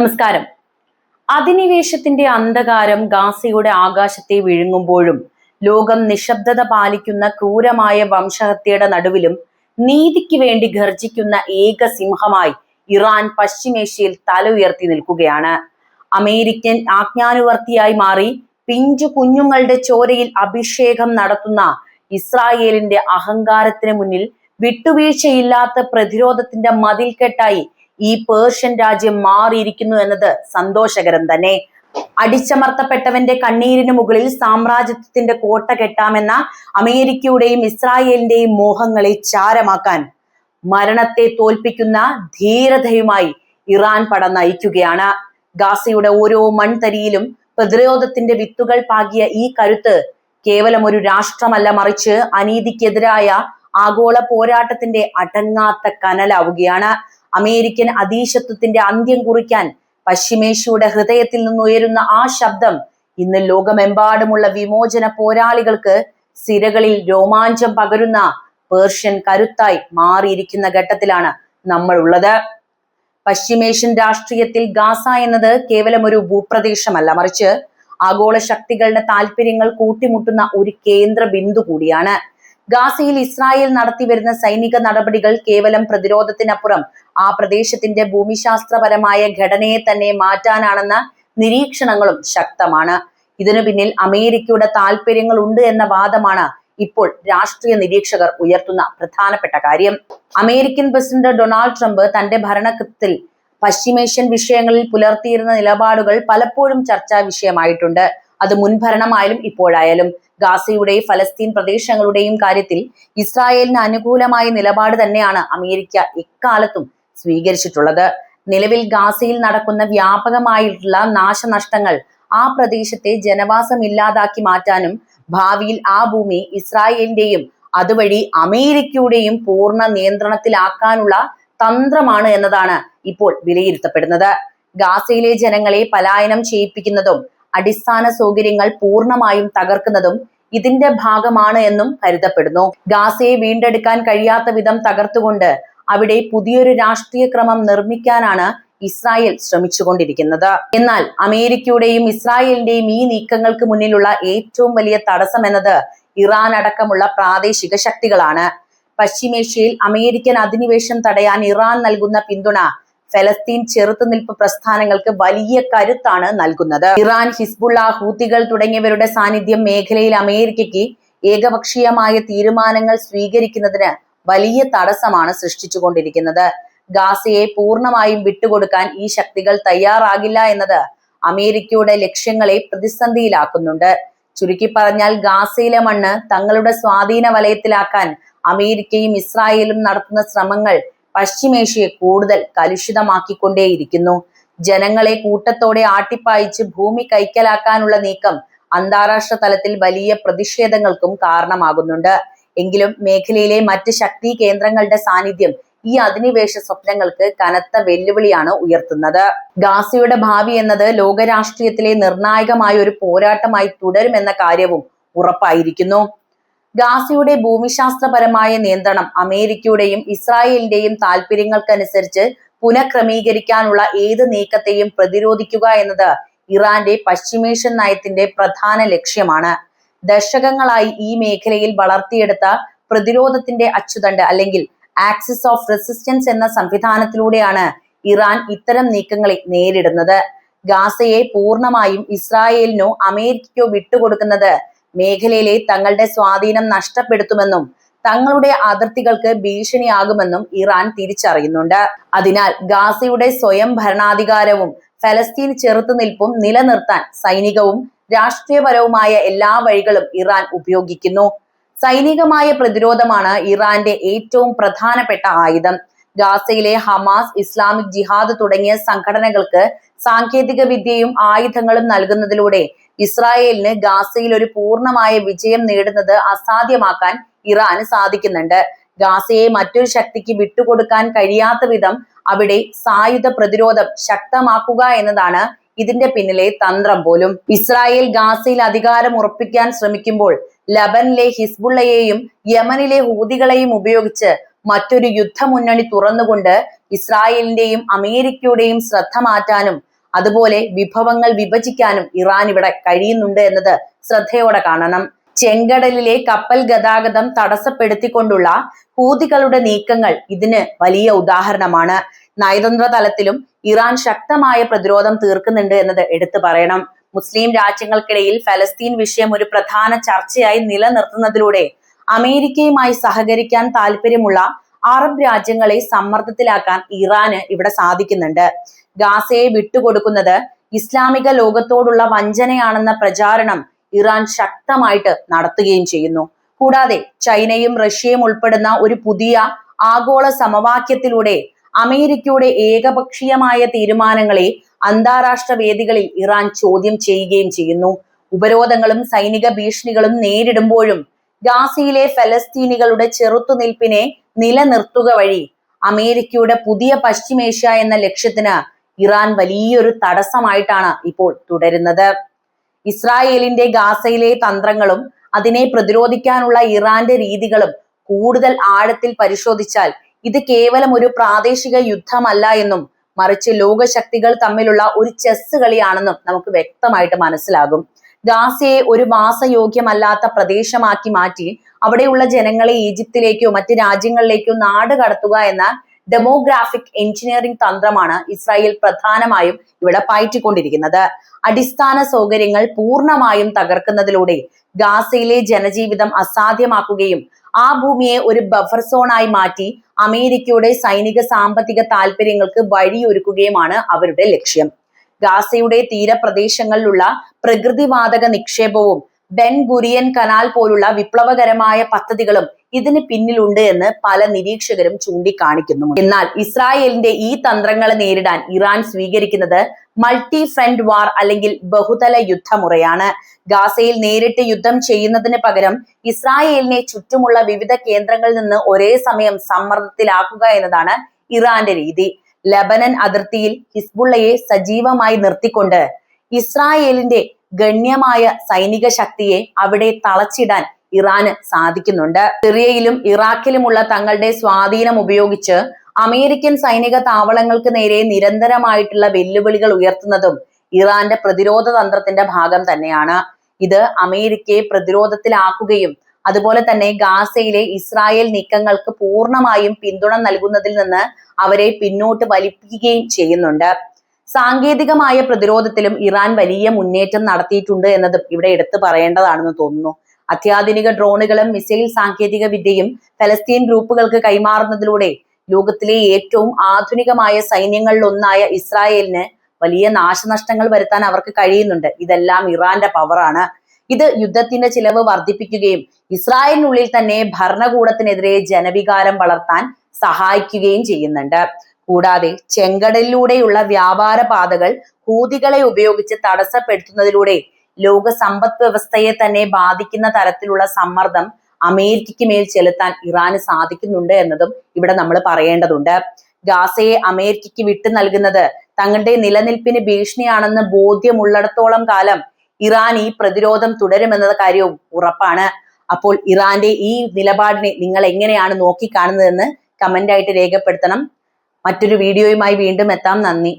നമസ്കാരം. അധിനിവേശത്തിന്റെ അന്ധകാരം ഗാസയുടെ ആകാശത്തെ വിഴുങ്ങുമ്പോഴും ലോകം നിശബ്ദത പാലിക്കുന്ന ക്രൂരമായ വംശഹത്യയുടെ നടുവിലും നീതിക്ക് വേണ്ടി ഗർജിക്കുന്ന ഏക സിംഹമായി ഇറാൻ പശ്ചിമേഷ്യയിൽ തല ഉയർത്തി നിൽക്കുകയാണ്. അമേരിക്കൻ ആജ്ഞാനുവർത്തിയായി മാറി പിഞ്ചു കുഞ്ഞുങ്ങളുടെ ചോരയിൽ അഭിഷേകം നടത്തുന്ന ഇസ്രായേലിന്റെ അഹങ്കാരത്തിന് മുന്നിൽ വിട്ടുവീഴ്ചയില്ലാത്ത പ്രതിരോധത്തിന്റെ മതിൽക്കെട്ടായി ഈ പേർഷ്യൻ രാജ്യം മാറിയിരിക്കുന്നു എന്നത് സന്തോഷകരം തന്നെ. അടിച്ചമർത്തപ്പെട്ടവന്റെ കണ്ണീരിന് മുകളിൽ സാമ്രാജ്യത്വത്തിന്റെ കോട്ട കെട്ടാമെന്ന അമേരിക്കയുടെയും ഇസ്രായേലിന്റെയും മോഹങ്ങളെ ചാരമാക്കാൻ മരണത്തെ തോൽപ്പിക്കുന്ന ധീരതയുമായി ഇറാൻ പട നയിക്കുകയാണ്. ഗാസയുടെ ഓരോ മൺതരിയിലും പ്രതിരോധത്തിന്റെ വിത്തുകൾ പാകിയ ഈ കരുത്ത് കേവലം ഒരു രാഷ്ട്രമല്ല മറിച്ച് അനീതിക്കെതിരായ ആഗോള പോരാട്ടത്തിന്റെ അടങ്ങാത്ത കനലാവുകയാണ്. അമേരിക്കൻ അതീശത്വത്തിന്റെ അന്ത്യം കുറിക്കാൻ പശ്ചിമേഷ്യയുടെ ഹൃദയത്തിൽ നിന്നുയരുന്ന ആ ശബ്ദം ഇന്ന് ലോകമെമ്പാടുമുള്ള വിമോചന പോരാളികൾക്ക് സിരകളിൽ രോമാഞ്ചം പകരുന്ന പേർഷ്യൻ കരുത്തായി മാറിയിരിക്കുന്ന ഘട്ടത്തിലാണ് നമ്മൾ ഉള്ളത് പശ്ചിമേഷ്യൻ രാഷ്ട്രീയത്തിൽ ഗാസ എന്നത് കേവലം ഒരു ഭൂപ്രദേശമല്ല മറിച്ച് ആഗോള ശക്തികളുടെ താല്പര്യങ്ങൾ കൂട്ടിമുട്ടുന്ന ഒരു കേന്ദ്ര ബിന്ദു കൂടിയാണ്. ഗാസയിൽ ഇസ്രായേൽ നടത്തിവരുന്ന സൈനിക നടപടികൾ കേവലം പ്രതിരോധത്തിനപ്പുറം ആ പ്രദേശത്തിന്റെ ഭൂമിശാസ്ത്രപരമായ ഘടനയെ തന്നെ മാറ്റാനാണെന്ന നിരീക്ഷണങ്ങളും ശക്തമാണ്. ഇതിനു പിന്നിൽ അമേരിക്കയുടെ താല്പര്യങ്ങൾ ഉണ്ട് എന്ന വാദമാണ് ഇപ്പോൾ രാഷ്ട്രീയ നിരീക്ഷകർ ഉയർത്തുന്ന പ്രധാനപ്പെട്ട കാര്യം. അമേരിക്കൻ പ്രസിഡന്റ് ഡൊണാൾഡ് ട്രംപ് തന്റെ ഭരണത്തിൽ പശ്ചിമേഷ്യൻ വിഷയങ്ങളിൽ പുലർത്തിയിരുന്ന നിലപാടുകൾ പലപ്പോഴും ചർച്ചാ വിഷയമായിട്ടുണ്ട്. അത് മുൻഭരണമായാലും ഇപ്പോഴായാലും. ഗാസയുടെയും ഫലസ്തീൻ പ്രദേശങ്ങളുടെയും കാര്യത്തിൽ ഇസ്രായേലിന് അനുകൂലമായ നിലപാട് തന്നെയാണ് അമേരിക്ക എക്കാലത്തും സ്വീകരിച്ചിട്ടുള്ളത്. നിലവിൽ ഗാസയിൽ നടക്കുന്ന വ്യാപകമായിട്ടുള്ള നാശനഷ്ടങ്ങൾ ആ പ്രദേശത്തെ ജനവാസം ഇല്ലാതാക്കി മാറ്റാനും ഭാവിയിൽ ആ ഭൂമി ഇസ്രായേലിന്റെയും അതുവഴി അമേരിക്കയുടെയും പൂർണ നിയന്ത്രണത്തിലാക്കാനുള്ള തന്ത്രമാണ് എന്നതാണ് ഇപ്പോൾ വിലയിരുത്തപ്പെടുന്നത്. ഗാസയിലെ ജനങ്ങളെ പലായനം ചെയ്യിപ്പിക്കുന്നതും അടിസ്ഥാന സൗകര്യങ്ങൾ പൂർണമായും തകർക്കുന്നതും ഇതിന്റെ ഭാഗമാണ് എന്നും കരുതപ്പെടുന്നു. ഗാസയെ വീണ്ടെടുക്കാൻ കഴിയാത്ത വിധം തകർത്തുകൊണ്ട് അവിടെ പുതിയൊരു രാഷ്ട്രീയ ക്രമം നിർമ്മിക്കാനാണ് ഇസ്രായേൽ ശ്രമിച്ചുകൊണ്ടിരിക്കുന്നത്. എന്നാൽ അമേരിക്കയുടെയും ഇസ്രായേലിന്റെയും ഈ നീക്കങ്ങൾക്ക് മുന്നിലുള്ള ഏറ്റവും വലിയ തടസ്സം എന്നത് ഇറാൻ അടക്കമുള്ള പ്രാദേശിക ശക്തികളാണ്. പശ്ചിമേഷ്യയിൽ അമേരിക്കൻ അധിനിവേശം തടയാൻ ഇറാൻ നൽകുന്ന പിന്തുണ ഫലസ്തീൻ ചെറുത്തുനിൽപ്പ് പ്രസ്ഥാനങ്ങൾക്ക് വലിയ കരുത്താണ് നൽകുന്നത്. ഇറാൻ ഹിസ്ബുള്ള ഹൂത്തികൾ തുടങ്ങിയവരുടെ സാന്നിധ്യം മേഖലയിൽ അമേരിക്കയ്ക്ക് ഏകപക്ഷീയമായ തീരുമാനങ്ങൾ സ്വീകരിക്കുന്നതിന് വലിയ തടസ്സമാണ് സൃഷ്ടിച്ചുകൊണ്ടിരിക്കുന്നത്. ഗാസയെ പൂർണമായും വിട്ടുകൊടുക്കാൻ ഈ ശക്തികൾ തയ്യാറാകില്ല എന്നത് അമേരിക്കയുടെ ലക്ഷ്യങ്ങളെ പ്രതിസന്ധിയിലാക്കുന്നുണ്ട്. ചുരുക്കി പറഞ്ഞാൽ ഗാസയിലെ മണ്ണ് തങ്ങളുടെ സ്വാധീന വലയത്തിലാക്കാൻ അമേരിക്കയും ഇസ്രായേലും നടത്തുന്ന ശ്രമങ്ങൾ പശ്ചിമേഷ്യയെ കൂടുതൽ കലുഷിതമാക്കിക്കൊണ്ടേയിരിക്കുന്നു. ജനങ്ങളെ കൂട്ടത്തോടെ ആട്ടിപ്പായിച്ച് ഭൂമി കൈക്കലാക്കാനുള്ള നീക്കം അന്താരാഷ്ട്ര തലത്തിൽ വലിയ പ്രതിഷേധങ്ങൾക്കും കാരണമാകുന്നുണ്ട്. എങ്കിലും മേഖലയിലെ മറ്റ് ശക്തി കേന്ദ്രങ്ങളുടെ സാന്നിധ്യം ഈ അധിനിവേശ സ്വപ്നങ്ങൾക്ക് കനത്ത വെല്ലുവിളിയാണ് ഉയർത്തുന്നത്. ഗാസയുടെ ഭാവി എന്നത് ലോകരാഷ്ട്രീയത്തിലെ നിർണായകമായ ഒരു പോരാട്ടമായി തുടരുമെന്ന കാര്യവും ഉറപ്പായിരിക്കുന്നു. ഗാസയുടെ ഭൂമിശാസ്ത്രപരമായ നിയന്ത്രണം അമേരിക്കയുടെയും ഇസ്രായേലിന്റെയും താല്പര്യങ്ങൾക്കനുസരിച്ച് പുനഃക്രമീകരിക്കാനുള്ള ഏത് നീക്കത്തെയും പ്രതിരോധിക്കുക എന്നത് ഇറാന്റെ പശ്ചിമേഷ്യൻ നയത്തിന്റെ പ്രധാന ലക്ഷ്യമാണ്. ദശകങ്ങളായി ഈ മേഖലയിൽ വളർത്തിയെടുത്ത പ്രതിരോധത്തിന്റെ അച്ചുതണ്ട് അല്ലെങ്കിൽ ആക്സിസ് ഓഫ് റെസിസ്റ്റൻസ് എന്ന സംവിധാനത്തിലൂടെയാണ് ഇറാൻ ഇത്തരം നീക്കങ്ങളെ നേരിടുന്നത്. ഗാസയെ പൂർണമായും ഇസ്രായേലിനോ അമേരിക്കയ്ക്കോ വിട്ടുകൊടുക്കുന്നത് മേഖലയിലെ തങ്ങളുടെ സ്വാധീനം നഷ്ടപ്പെടുത്തുമെന്നും തങ്ങളുടെ അതിർത്തികൾക്ക് ഭീഷണിയാകുമെന്നും ഇറാൻ തിരിച്ചറിയുന്നുണ്ട്. അതിനാൽ ഗാസയുടെ സ്വയം ഭരണാധികാരവും ഫലസ്തീൻ ചെറുത്തുനിൽപ്പും നിലനിർത്താൻ സൈനികവും രാഷ്ട്രീയപരവുമായ എല്ലാ വഴികളും ഇറാൻ ഉപയോഗിക്കുന്നു. സൈനികമായ പ്രതിരോധമാണ് ഇറാന്റെ ഏറ്റവും പ്രധാനപ്പെട്ട ആയുധം. ഗാസയിലെ ഹമാസ് ഇസ്ലാമിക് ജിഹാദ് തുടങ്ങിയ സംഘടനകൾക്ക് സാങ്കേതിക വിദ്യയും ആയുധങ്ങളും നൽകുന്നതിലൂടെ ഇസ്രായേലിന് ഗാസയിൽ ഒരു പൂർണമായ വിജയം നേടുന്നത് അസാധ്യമാക്കാൻ ഇറാന് സാധിക്കുന്നുണ്ട്. ഗാസയെ മറ്റൊരു ശക്തിക്ക് വിട്ടുകൊടുക്കാൻ കഴിയാത്ത വിധം അവിടെ സായുധ പ്രതിരോധം ശക്തമാക്കുക എന്നതാണ് ഇതിന്റെ പിന്നിലെ തന്ത്രം പോലും. ഇസ്രായേൽ ഗാസയിൽ അധികാരം ഉറപ്പിക്കാൻ ശ്രമിക്കുമ്പോൾ ലബനിലെ ഹിസ്ബുള്ളയെയും യമനിലെ ഹൂതികളെയും ഉപയോഗിച്ച് മറ്റൊരു യുദ്ധമുന്നണി തുറന്നുകൊണ്ട് ഇസ്രായേലിന്റെയും അമേരിക്കയുടെയും ശ്രദ്ധ മാറ്റാനും അതുപോലെ വിഭവങ്ങൾ വിഭജിക്കാനും ഇറാൻ ഇവിടെ കഴിയുന്നുണ്ട് എന്നത് ശ്രദ്ധയോടെ കാണണം. ചെങ്കടലിലെ കപ്പൽ ഗതാഗതം തടസ്സപ്പെടുത്തിക്കൊണ്ടുള്ള ഹൂതികളുടെ നീക്കങ്ങൾ ഇതിന് വലിയ ഉദാഹരണമാണ്. നയതന്ത്ര തലത്തിലും ഇറാൻ ശക്തമായ പ്രതിരോധം തീർക്കുന്നുണ്ട് എന്നത് എടുത്തു പറയണം. മുസ്ലിം രാജ്യങ്ങൾക്കിടയിൽ ഫലസ്തീൻ വിഷയം ഒരു പ്രധാന ചർച്ചയായി നിലനിർത്തുന്നതിലൂടെ അമേരിക്കയുമായി സഹകരിക്കാൻ താല്പര്യമുള്ള അറബ് രാജ്യങ്ങളെ സമ്മർദ്ദത്തിലാക്കാൻ ഇറാന് ഇവിടെ സാധിക്കുന്നുണ്ട്. ഗാസയെ വിട്ടുകൊടുക്കുന്നത് ഇസ്ലാമിക ലോകത്തോടുള്ള വഞ്ചനയാണെന്ന പ്രചാരണം ഇറാൻ ശക്തമായിട്ട് നടത്തുകയും ചെയ്യുന്നു. കൂടാതെ ചൈനയും റഷ്യയും ഉൾപ്പെടുന്ന ഒരു പുതിയ ആഗോള സമവാക്യത്തിലൂടെ അമേരിക്കയുടെ ഏകപക്ഷീയമായ തീരുമാനങ്ങളെ അന്താരാഷ്ട്ര വേദികളിൽ ഇറാൻ ചോദ്യം ചെയ്യുകയും ചെയ്യുന്നു. ഉപരോധങ്ങളും സൈനിക ഭീഷണികളും നേരിടുമ്പോഴും ഗാസയിലെ ഫലസ്തീനികളുടെ ചെറുത്തുനിൽപ്പിനെ നിലനിർത്തുക വഴി അമേരിക്കയുടെ പുതിയ പശ്ചിമേഷ്യ എന്ന ലക്ഷ്യത്തിന് ഇറാൻ വലിയൊരു തടസ്സമായിട്ടാണ് ഇപ്പോൾ തുടരുന്നത്. ഇസ്രായേലിന്റെ ഗാസയിലെ തന്ത്രങ്ങളും അതിനെ പ്രതിരോധിക്കാനുള്ള ഇറാന്റെ രീതികളും കൂടുതൽ ആഴത്തിൽ പരിശോധിച്ചാൽ ഇത് കേവലം ഒരു പ്രാദേശിക യുദ്ധമല്ല എന്നും മറിച്ച് ലോകശക്തികൾ തമ്മിലുള്ള ഒരു ചെസ് കളിയാണെന്നും നമുക്ക് വ്യക്തമായിട്ട് മനസ്സിലാകും. ഗാസയെ ഒരു വാസയോഗ്യമല്ലാത്ത പ്രദേശമാക്കി മാറ്റി അവിടെയുള്ള ജനങ്ങളെ ഈജിപ്തിലേക്കോ മറ്റ് രാജ്യങ്ങളിലേക്കോ നാട് കടത്തുക എന്ന ഡെമോഗ്രാഫിക് എഞ്ചിനീയറിംഗ് തന്ത്രമാണ് ഇസ്രായേൽ പ്രധാനമായും ഇവിടെ പയറ്റിക്കൊണ്ടിരിക്കുന്നത്. അടിസ്ഥാന സൗകര്യങ്ങൾ പൂർണമായും തകർക്കുന്നതിലൂടെ ഗാസയിലെ ജനജീവിതം അസാധ്യമാക്കുകയും ആ ഭൂമിയെ ഒരു ബഫർ സോണായി മാറ്റി അമേരിക്കയുടെ സൈനിക സാമ്പത്തിക താല്പര്യങ്ങൾക്ക് വഴിയൊരുക്കുകയുമാണ് അവരുടെ ലക്ഷ്യം. ഗാസയുടെ തീരപ്രദേശങ്ങളിലുള്ള പ്രകൃതിവാതക നിക്ഷേപവും ബെൻ ഗുരിയൻ കനാൽ പോലുള്ള വിപ്ലവകരമായ പദ്ധതികളും ഇതിന് പിന്നിലുണ്ട് എന്ന് പല നിരീക്ഷകരും ചൂണ്ടിക്കാണിക്കുന്നു എന്നാൽ ഇസ്രായേലിന്റെ ഈ തന്ത്രങ്ങളെ നേരിടാൻ ഇറാൻ സ്വീകരിക്കുന്നത് മൾട്ടി ഫ്രണ്ട് വാർ അല്ലെങ്കിൽ ബഹുതല യുദ്ധമുറയാണ്. ഗാസയിൽ നേരിട്ട് യുദ്ധം ചെയ്യുന്നതിന് പകരം ഇസ്രായേലിനെ ചുറ്റുമുള്ള വിവിധ കേന്ദ്രങ്ങളിൽ നിന്ന് ഒരേ സമയം സമ്മർദ്ദത്തിലാക്കുക എന്നതാണ് ഇറാന്റെ രീതി. ലബനൻ അതിർത്തിയിൽ ഹിസ്ബുള്ളയെ സജീവമായി നിർത്തിക്കൊണ്ട് ഇസ്രായേലിന്റെ ഗണ്യമായ സൈനിക ശക്തിയെ അവിടെ തളച്ചിടാൻ ഇറാന് സാധിക്കുന്നുണ്ട്. സിറിയയിലും ഇറാഖിലുമുള്ള തങ്ങളുടെ സ്വാധീനം ഉപയോഗിച്ച് അമേരിക്കൻ സൈനിക താവളങ്ങൾക്ക് നേരെ നിരന്തരമായിട്ടുള്ള വെല്ലുവിളികൾ ഉയർത്തുന്നതും ഇറാന്റെ പ്രതിരോധ തന്ത്രത്തിന്റെ ഭാഗം തന്നെയാണ്. ഇത് അമേരിക്കയെ പ്രതിരോധത്തിലാക്കുകയും അതുപോലെ തന്നെ ഗാസയിലെ ഇസ്രായേൽ നീക്കങ്ങൾക്ക് പൂർണമായും പിന്തുണ നൽകുന്നതിൽ നിന്ന് അവരെ പിന്നോട്ട് വലിപ്പിക്കുകയും ചെയ്യുന്നുണ്ട്. സാങ്കേതികമായ പ്രതിരോധത്തിലും ഇറാൻ വലിയ മുന്നേറ്റം നടത്തിയിട്ടുണ്ട് എന്നതും ഇവിടെ എടുത്തു പറയേണ്ടതാണെന്ന് തോന്നുന്നു. അത്യാധുനിക ഡ്രോണുകളും മിസൈൽ സാങ്കേതിക വിദ്യയും ഫലസ്തീൻ ഗ്രൂപ്പുകൾക്ക് കൈമാറുന്നതിലൂടെ ലോകത്തിലെ ഏറ്റവും ആധുനികമായ സൈന്യങ്ങളിൽ ഒന്നായ ഇസ്രായേലിന് വലിയ നാശനഷ്ടങ്ങൾ വരുത്താൻ അവർക്ക് കഴിയുന്നുണ്ട്. ഇതെല്ലാം ഇറാന്റെ പവറാണ് ഇത് യുദ്ധത്തിന്റെ ചിലവ് വർദ്ധിപ്പിക്കുകയും ഇസ്രായേലിനുള്ളിൽ തന്നെ ഭരണകൂടത്തിനെതിരെ ജനവികാരം വളർത്താൻ സഹായിക്കുകയും ചെയ്യുന്നുണ്ട്. കൂടാതെ ചെങ്കടലിലൂടെയുള്ള വ്യാപാര പാതകൾ ഹൂതികളെ ഉപയോഗിച്ച് തടസ്സപ്പെടുത്തുന്നതിലൂടെ ലോക സമ്പദ് വ്യവസ്ഥയെ തന്നെ ബാധിക്കുന്ന തരത്തിലുള്ള സമ്മർദ്ദം അമേരിക്കയ്ക്ക് മേൽ ചെലുത്താൻ ഇറാന് സാധിക്കുന്നുണ്ട് എന്നതും ഇവിടെ നമ്മൾ പറയേണ്ടതുണ്ട്. ഗാസയെ അമേരിക്കയ്ക്ക് വിട്ടു നൽകുന്നത് തങ്ങളുടെ നിലനിൽപ്പിന് ഭീഷണിയാണെന്ന് ബോധ്യമുള്ളിടത്തോളം കാലം ഇറാൻ ഈ പ്രതിരോധം തുടരുമെന്ന കാര്യവും ഉറപ്പാണ്. അപ്പോൾ ഇറാന്റെ ഈ നിലപാടിനെ നിങ്ങൾ എങ്ങനെയാണ് നോക്കിക്കാണുന്നതെന്ന് കമന്റ് ആയിട്ട് രേഖപ്പെടുത്തണം. മറ്റൊരു വീഡിയോയുമായി വീണ്ടും എത്താം. നന്ദി.